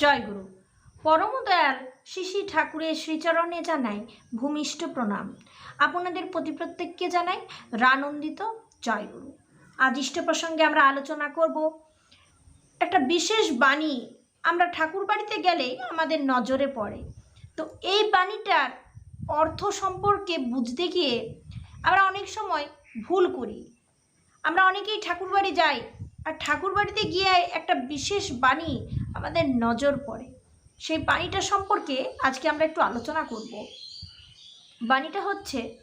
জয়গুরু। পরমদয়াল শিশি ঠাকুরের শ্রীচরণে জানাই ভূমিষ্ঠ প্রণাম। আপনাদের প্রতি প্রত্যেককে জানাই রানন্দিত আজ ইষ্ট প্রসঙ্গে আমরা আলোচনা করব। একটা বিশেষ বাণী আমরা ঠাকুর বাড়িতে গেলেই আমাদের নজরে পড়ে। তো এই বাণীটার অর্থ সম্পর্কে বুঝতে গিয়ে আমরা অনেক সময় ভুল করি। আমরা অনেকেই ঠাকুর বাড়ি যাই আর ঠাকুর বাড়িতে গিয়ে একটা বিশেষ বাণী আমাদের নজর পড়ে। সেই বাণীটা সম্পর্কে আজকে আমরা একটু আলোচনা করব। বাণীটা হচ্ছে,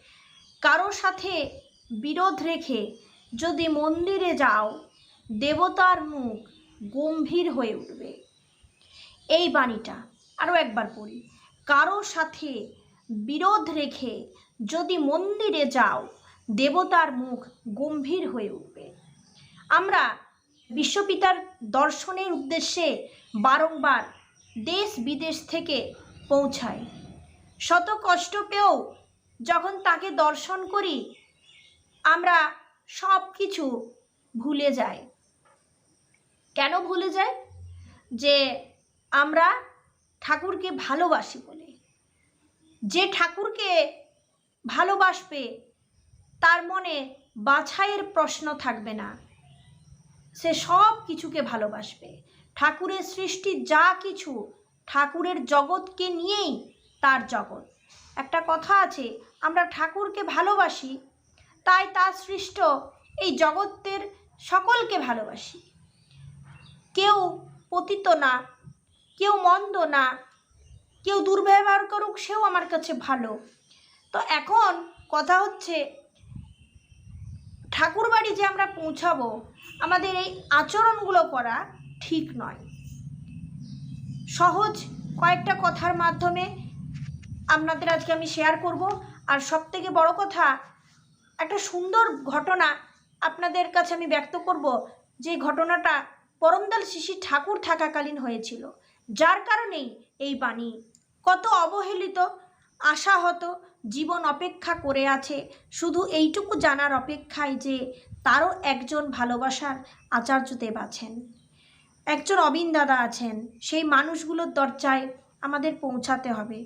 কারোর সাথে বিরোধ রেখে যদি মন্দিরে যাও, দেবতার মুখ গম্ভীর হয়ে উঠবে। এই বাণীটা আরও একবার পড়ি। কারোর সাথে বিরোধ রেখে যদি মন্দিরে যাও, দেবতার মুখ গম্ভীর হয়ে উঠবে। আমরা বিশ্বপিতার দর্শনের উদ্দেশ্যে বারংবার দেশ বিদেশ থেকে পৌঁছায়। শত কষ্ট পেয়েও যখন তাকে দর্শন করি, আমরা সব কিছু ভুলে যাই। কেন ভুলে যাই? যে আমরা ঠাকুরকে ভালোবাসি বলে। যে ঠাকুরকে ভালোবাসবে, তার মনে বাছাইয়ের প্রশ্ন থাকবে না। সে সব কিছুকে ভালোবাসবে। ঠাকুরের সৃষ্টি যা কিছু ঠাকুরের জগৎকে নিয়েই তার জগৎ। একটা কথা আছে, আমরা ঠাকুরকে ভালোবাসি, তাই তার সৃষ্ট এই জগতের সকলকে ভালোবাসি। কেউ পতিত না, কেউ মন্দ না, কেউ দুর্ব্যবহার করুক, সেও আমার কাছে ভালো। তো এখন কথা হচ্ছে ঠাকুর বাড়ি যে আমরা পৌঁছাবো আমাদের এই আচরণগুলো করা ঠিক নয়। সহজ কয়েকটা কথার মাধ্যমে আপনাদের আজকে আমি শেয়ার করব। আর সব থেকে বড় কথা, একটা সুন্দর ঘটনা আপনাদের কাছে আমি ব্যক্ত করব, যে ঘটনাটা পরমদাল শিশি ঠাকুর থাকাকালীন হয়েছিল। যার কারণেই এই বাণী কত অবহেলিত, আশাহত জীবন অপেক্ষা করে আছে। শুধু এইটুকু জানার অপেক্ষায় যে তারও একজন ভালোবাসার আচার্যদেব আছেন। একজন অবিন দাদা আছেন। সেই মানুষগুলোর দরজায় আমাদের পৌঁছাতে হবে।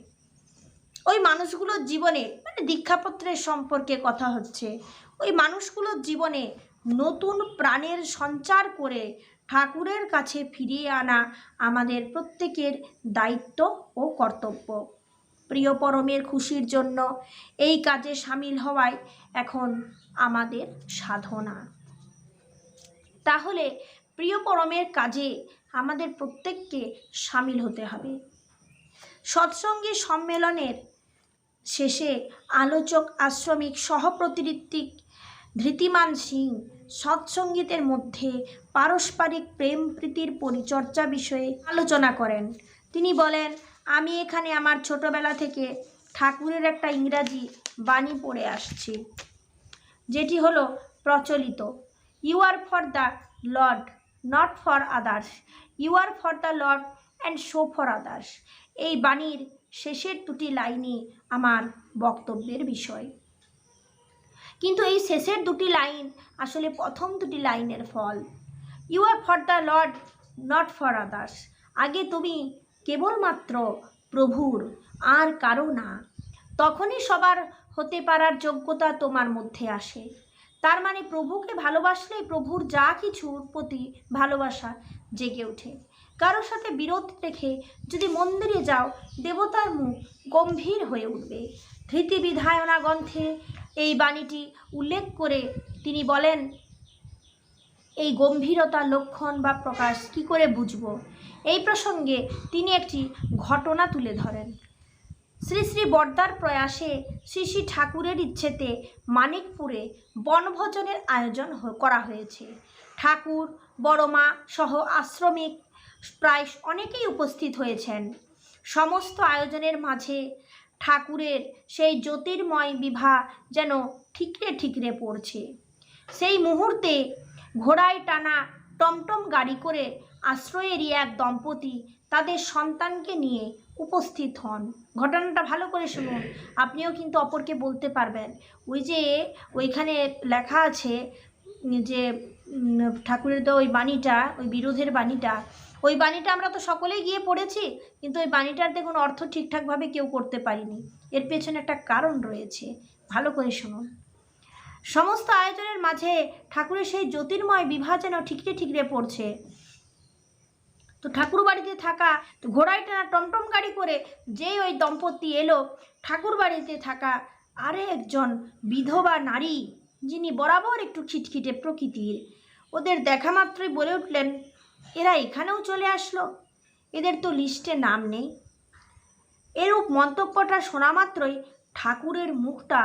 ওই মানুষগুলোর জীবনে মানে দীক্ষাপত্রের সম্পর্কে কথা হচ্ছে। ওই মানুষগুলোর জীবনে নতুন প্রাণের সঞ্চার করে ঠাকুরের কাছে ফিরিয়ে আনা আমাদের প্রত্যেকের দায়িত্ব ও কর্তব্য। প্রিয় পরমের খুশির জন্য এই কাজে সামিল হওয়ায় এখন আমাদের সাধনা। তাহলে প্রিয় পরমের কাজে আমাদের প্রত্যেককে সামিল হতে হবে। সৎসঙ্গী সম্মেলনের শেষে আলোচক, আশ্রমিক, সহপ্রতিনিধিক ধৃতিমান সিং সৎসঙ্গীতের মধ্যে পারস্পরিক প্রেম প্রীতির পরিচর্যা বিষয়ে আলোচনা করেন। তিনি বলেন, আমি এখানে আমার ছোটবেলা থেকে ঠাকুরের একটা ইংরাজি বাণী পড়ে আসছি। যেটি হলো প্রচলিত। You are for the Lord not for others you are for the Lord and show for others এই বাণীর শেষের দুটি লাইনই আমার বক্তব্যের বিষয়। কিন্তু এই শেষের দুটি লাইন আসলে প্রথম দুটি লাইনের ফল। You are for the Lord not for others আগে তুমি কেবলমাত্র প্রভুর, আর কারও না। তখনই সবার হতে পারার যোগ্যতা তোমার মধ্যে আসে। তার মানে প্রভুকে ভালোবাসলেই প্রভুর যা কিছুর প্রতি ভালোবাসা জেগে ওঠে। কারোর সাথে বিরোধ রেখে যদি মন্দিরে যাও, দেবতার মুখ গম্ভীর হয়ে উঠবে। ধৃতি বিধায়না গ্রন্থে এই বাণীটি উল্লেখ করে তিনি বলেন, এই গম্ভীরতার লক্ষণ বা প্রকাশ কি করে বুঝব? এই প্রসঙ্গে তিনি একটি ঘটনা তুলে ধরেন। শ্রী শ্রী বর্দার প্রয়াসে শ্রী শ্রী ঠাকুরের ইচ্ছেতে মানিকপুরে বনভোজনের আয়োজন করা হয়েছে। ঠাকুর, বড়মা সহ আশ্রমিক প্রায় অনেকেই উপস্থিত হয়েছেন। সমস্ত আয়োজনের মাঝে ঠাকুরের সেই জ্যোতির্ময় বিভা যেন ঠিকরে ঠিকরে পড়ছে। সেই মুহূর্তে ঘোড়ায় টানা টমটম গাড়ি করে আশ্রয়েরই এক দম্পতি তাদের সন্তানকে নিয়ে উপস্থিত হন। ঘটনাটা ভালো করে শুনুন। আপনিও কিন্তু অপরকে বলতে পারবেন। ওই যে ওইখানে লেখা আছে যে ঠাকুরের তো ওই বাণীটা, ওই বিরোধের বাণীটা, ওই বাণীটা আমরা তো সকলেই গিয়ে পড়েছি, কিন্তু ওই বাণীটার দেখুন অর্থ ঠিকঠাকভাবে কেউ করতে পারিনি। এর পেছনে একটা কারণ রয়েছে। ভালো করে শুনুন। সমস্ত আয়োজনের মাঝে ঠাকুরের সেই জ্যোতির্ময় বিভা যেন ঠিকরে ঠিকরে পড়ছে। তো ঠাকুর বাড়িতে থাকা ঘোড়ায় টানা টমটম গাড়ি করে যেই ওই দম্পতি এলো ঠাকুর বাড়িতে থাকা আরে একজন বিধবা নারী, যিনি বরাবর একটু খিটখিটে প্রকৃতির। ওদের দেখা মাত্রই বলে উঠলেন, এরা এখানেও চলে আসলো। এদের তো লিস্টে নাম নেই। এরূপ মন্তব্যটা শোনা মাত্রই ঠাকুরের মুখটা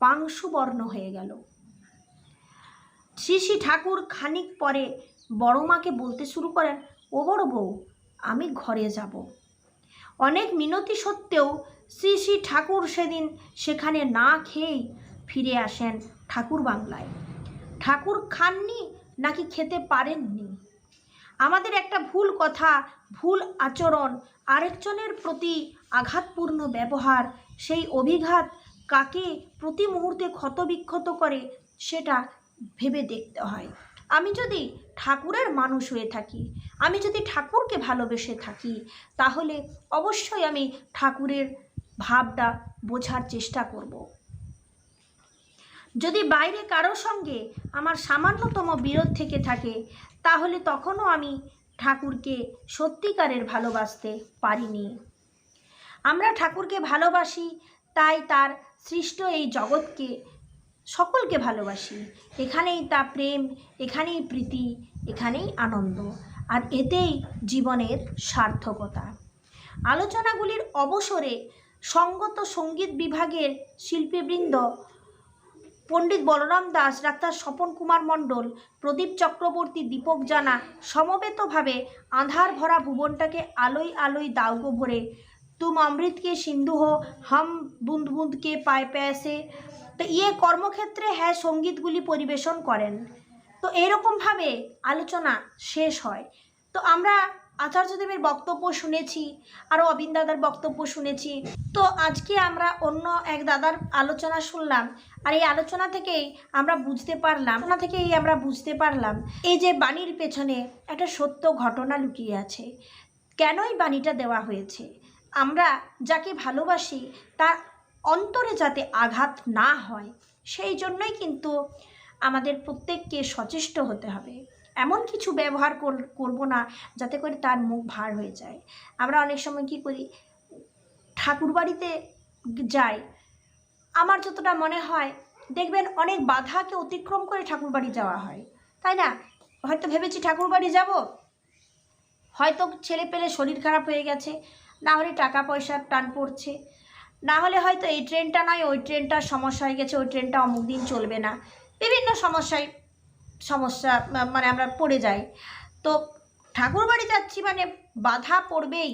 পাংশুবর্ণ হয়ে গেল। শ্রী শ্রী ঠাকুর খানিক পরে বড়মাকে বলতে শুরু করেন ও বড় বউ, আমি ঘরে যাব। অনেক মিনতি সত্ত্বেও শ্রী শ্রী ঠাকুর সেদিন সেখানে না খেয়েই ফিরে আসেন ঠাকুর বাংলায়। ঠাকুর খাননি নাকি খেতে পারেননি? আমাদের একটা ভুল কথা, ভুল আচরণ, আরেকজনের প্রতি আঘাতপূর্ণ ব্যবহার, সেই অভিঘাত কাকে প্রতি মুহূর্তে ক্ষতবিক্ষত করে সেটা ভেবে দেখতে হয়। আমি যদি ঠাকুরের মানুষ হয়ে থাকি, আমি যদি ঠাকুরকে ভালোবেসে থাকি, তাহলে অবশ্যই আমি ঠাকুরের ভাবটা বোঝার চেষ্টা করব। যদি বাইরে কারও সঙ্গে আমার সামান্যতম বিরোধ থেকে থাকে, তাহলে তখনও আমি ঠাকুরকে সত্যিকারের ভালোবাসতে পারিনি। আমরা ঠাকুরকে ভালোবাসি, তাই তার সৃষ্ট এই জগৎকে সকলকে ভালোবাসি। এখানেই তা প্রেম, এখানেই প্রীতি, এখানেই আনন্দ, আর এতেই জীবনের সার্থকতা। আলোচনাগুলির অবসরে সঙ্গত সংগীত বিভাগের শিল্পীবৃন্দ পণ্ডিত বলরাম দাস, ডাক্তার স্বপন কুমার মণ্ডল, প্রদীপ চক্রবর্তী, দীপক জানা সমবেতভাবে আধার ভরা ভুবনটাকে আলোয় আলোয় দাউগো ভরে, তুম অমৃতকে সিন্ধু হো, হাম বুঁদ বুঁদকে পায় প্যাসে তো ইয়ে কর্মক্ষেত্রে হ্যাঁ সঙ্গীতগুলি পরিবেশন করেন। তো এরকমভাবে আলোচনা শেষ হয়। তো আমরা আচার্যদেবের বক্তব্য শুনেছি আরও অবিন দাদার বক্তব্য শুনেছি। তো আজকে আমরা অন্য এক দাদার আলোচনা শুনলাম, আর এই আলোচনা থেকেই আমরা বুঝতে পারলাম, আলোচনা থেকেই আমরা বুঝতে পারলাম, এই যে বাণীর পেছনে একটা সত্য ঘটনা লুকিয়ে আছে। কেনই বাণীটা দেওয়া হয়েছে? আমরা যাকে ভালোবাসি, তার অন্তরে যাতে আঘাত না হয়, সেই জন্যই কিন্তু আমাদের প্রত্যেককে সচেষ্ট হতে হবে। এমন কিছু ব্যবহার কর- করব না যাতে করে তার মুখ ভার হয়ে যায়। আমরা অনেক সময় কি করি, ঠাকুর বাড়িতে যাই, আমার যতটা মনে হয়, দেখবেন অনেক বাধাকে অতিক্রম করে ঠাকুর বাড়ি যাওয়া হয়। তাই না? হয়তো ভেবেছি ঠাকুর বাড়ি যাব, হয়তো ছেলে পেলে শরীর খারাপ হয়ে গেছে, না হলে টাকা পয়সার টান পড়ছে না হলে হয়তো এই ট্রেনটা নয়, ওই ট্রেনটার সমস্যা হয়ে গেছে, ওই ট্রেনটা অমুক দিন চলবে না। বিভিন্ন সমস্যায়, সমস্যা মানে আমরা পড়ে যাই। তো ঠাকুর বাড়ি যাচ্ছি মানে বাধা পড়বেই,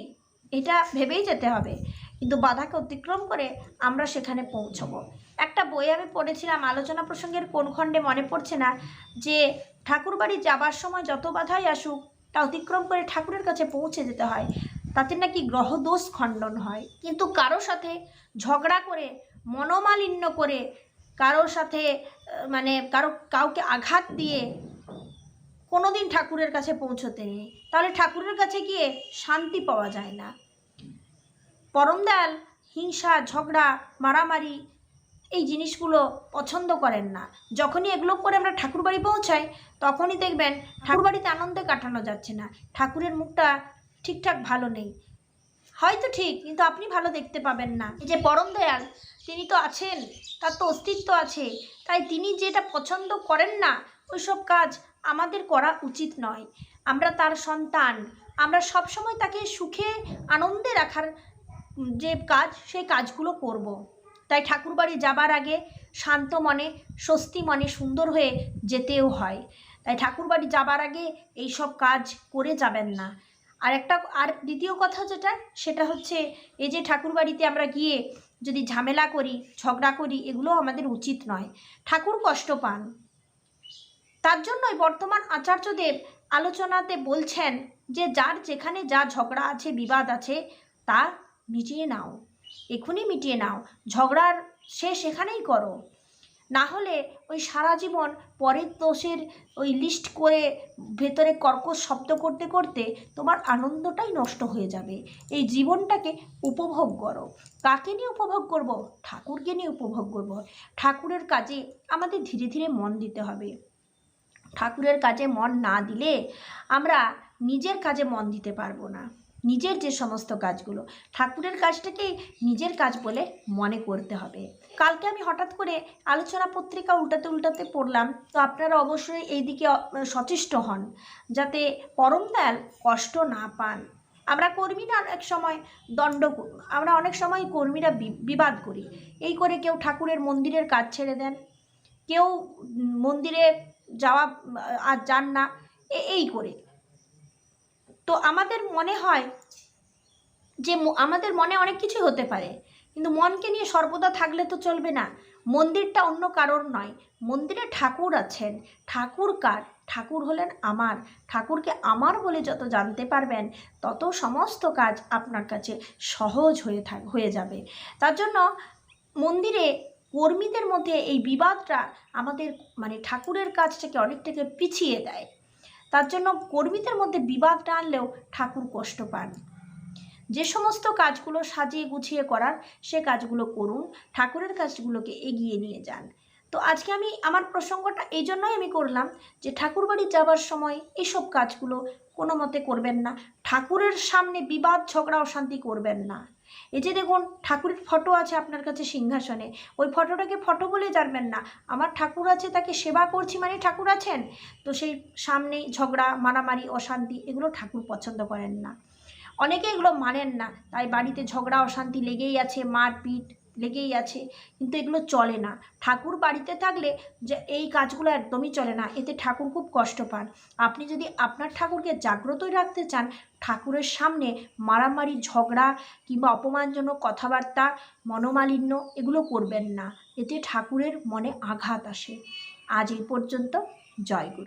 এটা ভেবেই যেতে হবে। কিন্তু বাধাকে অতিক্রম করে আমরা সেখানে পৌঁছবো। একটা বই আমি পড়েছিলাম, আলোচনা প্রসঙ্গের কোন খণ্ডে মনে পড়ছে না, যে ঠাকুর বাড়ি যাবার সময় যত বাধাই আসুক, তা অতিক্রম করে ঠাকুরের কাছে পৌঁছে যেতে হয়। তাতে নাকি গ্রহদোষ খণ্ডন হয়। কিন্তু কারও সাথে ঝগড়া করে, মনোমালিন্য করে, কারোর সাথে মানে কারও, কাউকে আঘাত দিয়ে কোনোদিন ঠাকুরের কাছে পৌঁছতে নেই। তাহলে ঠাকুরের কাছে গিয়ে শান্তি পাওয়া যায় না। পরমদয়াল হিংসা, ঝগড়া, মারামারি, এই জিনিসগুলো পছন্দ করেন না। যখনই এগুলো করে আমরা ঠাকুর বাড়ি পৌঁছাই, তখনই দেখবেন ঠাকুর বাড়িতে আনন্দে কাটানো যাচ্ছে না। ঠাকুরের মুখটা ঠিকঠাক ভালো নেই। হয়তো ঠিক, কিন্তু আপনি ভালো দেখতে পাবেন না। এই যে পরম দয়াল, তিনি তো আছেন, তার তো অস্তিত্ব আছে। তাই তিনি যেটা পছন্দ করেন না, ওইসব কাজ আমাদের করা উচিত নয়। আমরা তার সন্তান। আমরা সবসময় তাকে সুখে, আনন্দে রাখার যে কাজ, সেই কাজগুলো করব। তাই ঠাকুরবাড়ি যাবার আগে শান্ত মনে, স্বস্তি মনে, সুন্দর হয়ে যেতেও হয়। তাই ঠাকুরবাড়ি যাবার আগে এই সব কাজ করে যাবেন না। আর একটা আর দ্বিতীয় কথা যেটা, সেটা হচ্ছে এই যে ঠাকুরবাড়িতে আমরা গিয়ে যদি ঝামেলা করি, ঝগড়া করি এগুলো আমাদের উচিত নয়। ঠাকুর কষ্ট পান। তার জন্যই বর্তমান আচার্যদেব আলোচনাতে বলছেন যে, যার যেখানে যা ঝগড়া আছে, বিবাদ আছে, তা মিটিয়ে নাও। এখনই মিটিয়ে নাও। ঝগড়ার শেষ এখানেই করো। না হলে ওই সারা জীবন পরের দোষের ওই লিস্ট করে ভেতরে কর্কশ শব্দ করতে করতে তোমার আনন্দটাই নষ্ট হয়ে যাবে। এই জীবনটাকে উপভোগ করো। কাকে নিয়ে উপভোগ করব? ঠাকুরকে নিয়ে উপভোগ করব। ঠাকুরের কাজে আমাদের ধীরে ধীরে মন দিতে হবে। ঠাকুরের কাজে মন না দিলে আমরা নিজের কাজে মন দিতে পারব না। নিজের যে সমস্ত কাজগুলো, ঠাকুরের কাজটাকেই নিজের কাজ বলে মনে করতে হবে। কালকে আমি হঠাৎ করে আলোচনা পত্রিকা উল্টাতে উল্টাতে পড়লাম, তো আপনারা অবশ্যই এই দিকে সচেষ্ট হন, যাতে পরম দয়াল কষ্ট না পান। আমরা কর্মীরা অনেক সময় দণ্ড আমরা অনেক সময় কর্মীরা বিবাদ করি। এই করে কেউ ঠাকুরের মন্দিরের কাজ ছেড়ে দেন, কেউ মন্দিরে যাওয়া আর যান না এই করে। তো আমাদের মনে হয় যে আমাদের মনে অনেক কিছু হতে পারে। কিন্তু মনকে নিয়ে সর্বদা থাকলে তো চলবে না। মন্দিরটা অন্য কারোর নয়। মন্দিরে ঠাকুর আছেন। ঠাকুর কার? ঠাকুর হলেন আমার। ঠাকুরকে আমার বলে যত জানতে পারবেন, তত সমস্ত কাজ আপনার কাছে সহজ হয়ে থাক হয়ে যাবে। তার জন্য মন্দিরে কর্মীদের মধ্যে এই বিবাদটা আমাদের মানে ঠাকুরের কাজটাকে অনেকটাকে পিছিয়ে দেয়। তার জন্য কর্মীদের মধ্যে বিবাদ টানলেও ঠাকুর কষ্ট পান। যে সমস্ত কাজগুলো সাজিয়ে গুছিয়ে করার, সে কাজগুলো করুন, ঠাকুরের কাজগুলোকে এগিয়ে নিয়ে যান। তো আজকে আমি আমার প্রসঙ্গটা এই জন্যই আমি করলাম যে ঠাকুর বাড়ি যাবার সময় এইসব কাজগুলো কোনো মতে করবেন না। ঠাকুরের সামনে বিবাদ, ঝগড়া, অশান্তি করবেন না। এই যে দেখুন, ঠাকুরের ফটো আছে আপনার কাছে সিংহাসনে। ওই ফটোটাকে ফটো বলে জানবেন না। আমার ঠাকুর আছে, তাকে সেবা করছি মানে ঠাকুর আছেন। তো সেই সামনে ঝগড়া, মারামারি, অশান্তি এগুলো ঠাকুর পছন্দ করেন না। অনেকে এগুলো মানেন না। তাই বাড়িতে ঝগড়া, অশান্তি লেগেই আছে, মারপিট লেগেই আছে। কিন্তু এগুলো চলে না। ঠাকুর বাড়িতে থাকলে যে এই কাজগুলো একদমই চলে না। এতে ঠাকুর খুব কষ্ট পান। আপনি যদি আপনার ঠাকুরকে জাগ্রতই রাখতে চান, ঠাকুরের সামনে মারামারি, ঝগড়া কিংবা অপমানজনক কথাবার্তা, মনোমালিন্য এগুলো করবেন না। এতে ঠাকুরের মনে আঘাত আসে। আজ এই পর্যন্ত। জয়গুরু